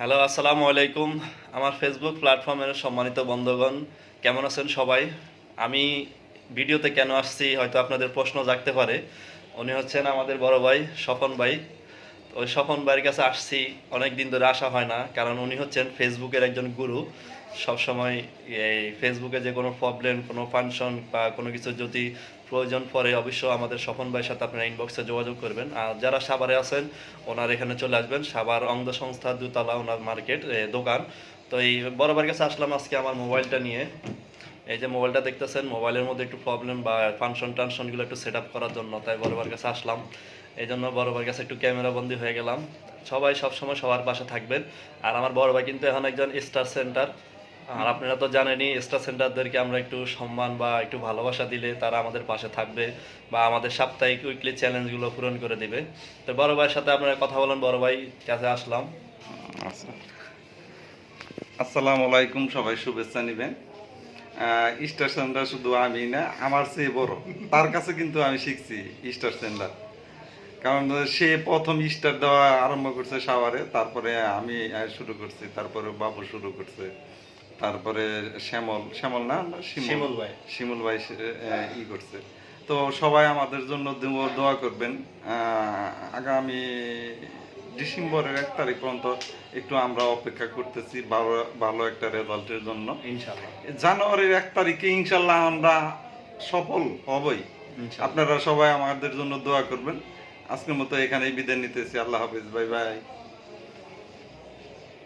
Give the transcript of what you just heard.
Hello, আসসালামু আলাইকুম। আমার ফেসবুক প্ল্যাটফর্মের সম্মানিত বন্ধুগণ, কেমন আছেন সবাই? আমি ভিডিওতে কেন আসছি, হয়তো আপনাদের প্রশ্ন জাগতে পারে। উনি হচ্ছেন আমাদের বড় ভাই স্বপন ভাই। ওই স্বপন ভাইয়ের কাছে আসছি অনেক দিন ধরে আসা হয় না, কারণ উনি হচ্ছেন ফেসবুকের একজন গুরু। সবসময় এই ফেসবুকে যে কোনো প্রবলেম কোনো ফাংশন বা কোনো কিছু যদি প্রয়োজন পড়ে অবশ্য আমাদের স্বপন ভাইয়ের সাথে আপনারা ইনবক্সে যোগাযোগ করবেন। আর যারা সাভারে আছেন, ওনার এখানে চলে আসবেন। সাভার অঙ্গ সংস্থা দুতলা ওনার মার্কেট দোকান। তো এই ভাইয়ের কাছে আসলাম আজকে আমার মোবাইলটা নিয়ে। এই যে মোবাইলটা দেখতেছেন মোবাইলের মধ্যে একটু প্রবলেম বা ফাংশন টানশনগুলো একটু সেট করার জন্য, তাই ভাইয়ের কাছে আসলাম। এই জন্য বড় ভাইয়ের কাছে একটু ক্যামেরা বন্দি হয়ে গেলাম। সবাই সবসময় সবার পাশে থাকবেন। আর আমার বড় ভাই কিন্তু এখন একজন স্টার সেন্টার আর আপনারা তো জানেনই স্টার সেন্টারদেরকে আমরা একটু সম্মান বা একটু ভালোবাসা দিলে তারা আমাদের পাশে থাকবে বা আমাদের সাপ্তাহিক উইকলি চ্যালেঞ্জগুলো পূরণ করে দিবে। তো বড় ভাইয়ের সাথে আপনারা কথা বলেন, বড় ভাই কাছে আসলাম। আচ্ছা। আসসালামু আলাইকুম, সবাই শুভেচ্ছা নেবেন। স্টার সেন্টার শুধু আমি না, আমার চেয়ে বড়। তার কাছে কিন্তু আমি শিখছি স্টার সেন্টার কারণ সে প্রথম স্টার দেওয়া আরম্ভ করছে সাভারে তারপরে আমি শুরু করছি, তারপরে বাবু শুরু করছে। তারপরে শ্যামল শ্যামল না? শিমুল। ভাই। শিমুল ভাই ই করছে। তো সবাই আমাদের জন্য দোয়া- দোয়া করবেন। আগামী ডিসেম্বরের এক তারিখ পর্যন্ত একটু আমরা অপেক্ষা করতেছি ভালো ভালো একটা রেজাল্টের জন্য। ইনশাল্লাহ জানুয়ারির এক তারিখে ইনশাল্লাহ আমরা সফল হবই। আপনারা সবাই আমাদের জন্য দোয়া করবেন। আজকের মতো এখানেই বিদায় নিতেছি। আল্লাহ হাফিজ। Bye bye.